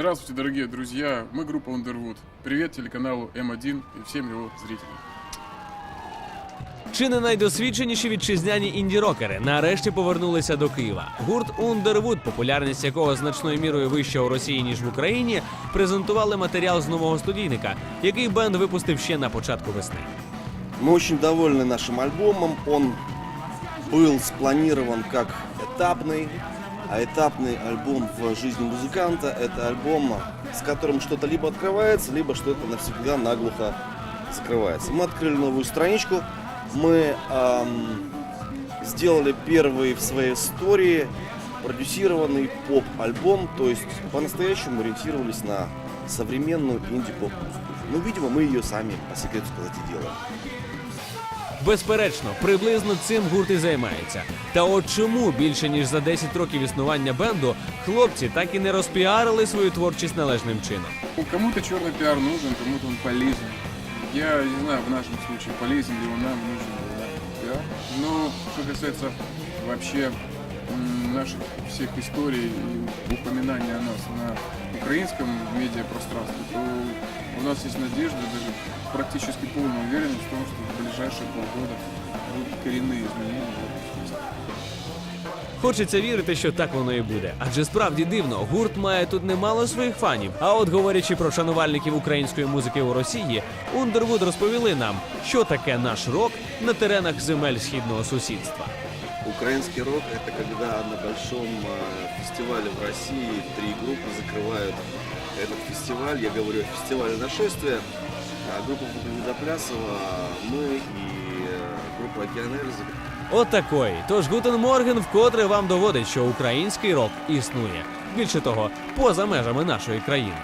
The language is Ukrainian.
Здравствуйте, дорогие друзья! Мы группа Underwood. Привет телеканалу М1 и всем его зрителям. Чи не найдосвідченіші вітчизняні інді-рокери нарешті повернулися до Києва. Гурт Underwood, популярність якого значною мірою вища у Росії ніж в Україні, презентували матеріал з нового студійника, який бенд випустив ще на початку весни. Мы очень довольны нашим альбомом. Он был спланирован как этапный, А этапный альбом в жизни музыканта – это альбом, с которым что-то либо открывается, либо что-то навсегда наглухо закрывается. Мы открыли новую страничку, мы ам, сделали первый в своей истории продюсированный поп-альбом, то есть по-настоящему ориентировались на современную инди-поп-музыку. Ну, видимо, мы ее сами, по секрету сказать, и делаем. Безперечно, приблизно цим гурт і займається. Та от чому більше ніж за 10 років існування бенду хлопці так і не розпіарили свою творчість належним чином. Ну, Кому-то черный пиар нужен, кому-то он полезен. Я не знаю, в нашем случае, полезен ли нам, нужен ли нам пиар. Но вообще наших всех историй и упоминания о нас на украинском медиапространстве, то у нас есть надежда, даже практически полная уверенность в том, что в ближайшие полгода будут коренные изменения. в этом смысле. Хочеться вірити, що так воно і буде. Адже справді дивно, гурт має тут немало своїх фанів. А от говорячи про шанувальників української музики у Росії, Underwood розповіли нам, що таке наш рок на теренах земель східного сусідства. Украинский рок – это когда на большом э, фестивале в России три группы закрывают этот фестиваль. Я говорю о фестивале нашествия. А группа Видоплясова, мы и э, группа Океан Эльзы. Отакої. Тож Гутен Морген вкотре вам доводить, що український рок існує. Більше того, поза межами нашої країни.